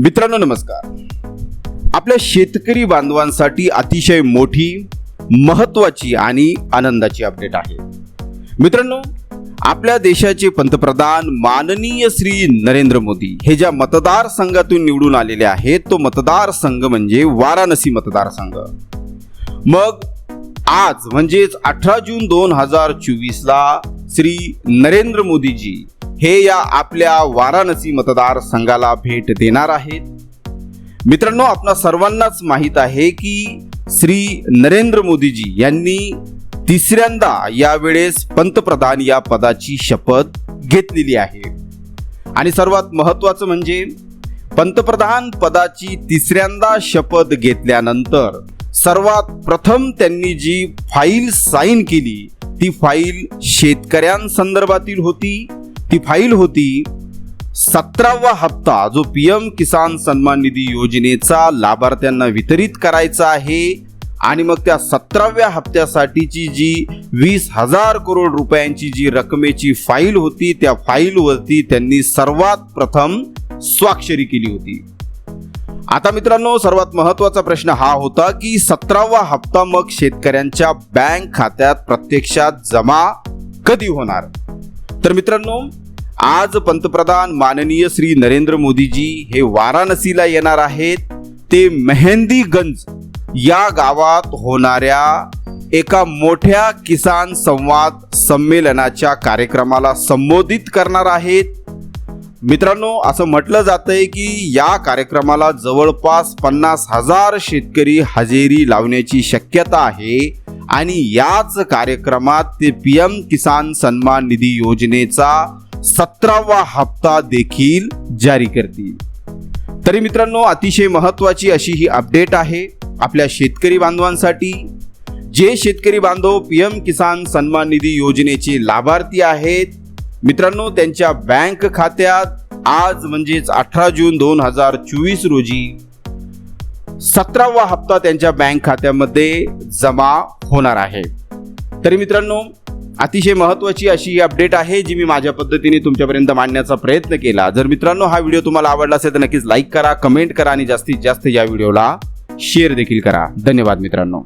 मित्रांनो नमस्कार. आपल्या शेतकरी बांधवांसाठी अतिशय मोठी महत्वाची आणि आनंदाची अपडेट आहे. मित्रांनो आपल्या देशाचे पंतप्रधान माननीय श्री नरेंद्र मोदी हे ज्या मतदारसंघातून निवडून आलेले आहेत तो मतदारसंघ म्हणजे वाराणसी मतदारसंघ. मग आज म्हणजेच अठरा जून दोन हजार चोवीसला श्री नरेंद्र मोदीजी हे या आपल्या वाराणसी मतदारसंघाला भेट देणार आहेत. मित्रांनो आपणा सर्वांनाच माहीत आहे की श्री नरेंद्र मोदीजी यांनी तिसऱ्यांदा यावेळेस पंतप्रधान या पदाची शपथ घेतलेली आहे. आणि सर्वात महत्वाचं म्हणजे पंतप्रधान पदाची तिसऱ्यांदा शपथ घेतल्यानंतर सर्वात प्रथम त्यांनी जी फाईल साईन केली ती फाईल शेतकऱ्यांसंदर्भातील होती. ती फाईल होती सतरावा हप्ता जो पी एम किसान सन्मान निधी योजनेचा लाभार्थ्यांना वितरित करायचा आहे. आणि मग त्या सतराव्या हप्त्यासाठीची जी वीस हजार करोड रुपयांची जी रकमेची फाईल होती त्या फाईलवरती त्यांनी सर्वात प्रथम स्वाक्षरी केली होती. आता मित्रांनो सर्वात महत्त्वाचा प्रश्न हा होता की सतरावा हप्ता मग शेतकऱ्यांच्या बँक खात्यात प्रत्यक्षात जमा कधी होणार? तर मित्रांनो आज पंतप्रधान माननीय श्री नरेंद्र मोदीजी हे वाराणसीला येणार आहेत. ते मेहंदीगंज या गावात होणाऱ्या एका मोठ्या किसान संवाद संमेलनाच्या कार्यक्रमाला संबोधित करणार आहेत. मित्रांनो असं म्हटलं जातंय की या कार्यक्रमाला जवळपास पन्नास हजार शेतकरी हजेरी लावण्याची शक्यता आहे आणि याच कार्यक्रमात ते पी एम किसान सन्मान निधी योजनेचा सतरावा हप्ता देखील जारी करतील. तरी मित्रांनो अतिशय महत्वाची अशी ही अपडेट आहे आपल्या शेतकरी बांधवांसाठी. जे शेतकरी बांधव पी एम किसान सन्मान निधी योजनेचे लाभार्थी आहेत मित्रांनो त्यांच्या बँक खात्यात आज म्हणजेच अठरा जून दोन हजार चोवीस रोजी सतरावा हप्ता त्यांच्या बँक खात्यामध्ये जमा होणार आहे. तरी मित्रांनो अतिशय महत्वाची अशी अपडेट आहे जी मी माझ्या पद्धतीने तुमच्यापर्यंत मांडण्याचा प्रयत्न केला. जर मित्रांनो हा व्हिडिओ तुम्हाला आवडला असेल तर नक्कीच लाईक करा कमेंट करा आणि जास्तीत जास्त या व्हिडिओला शेअर देखील करा. धन्यवाद मित्रांनो.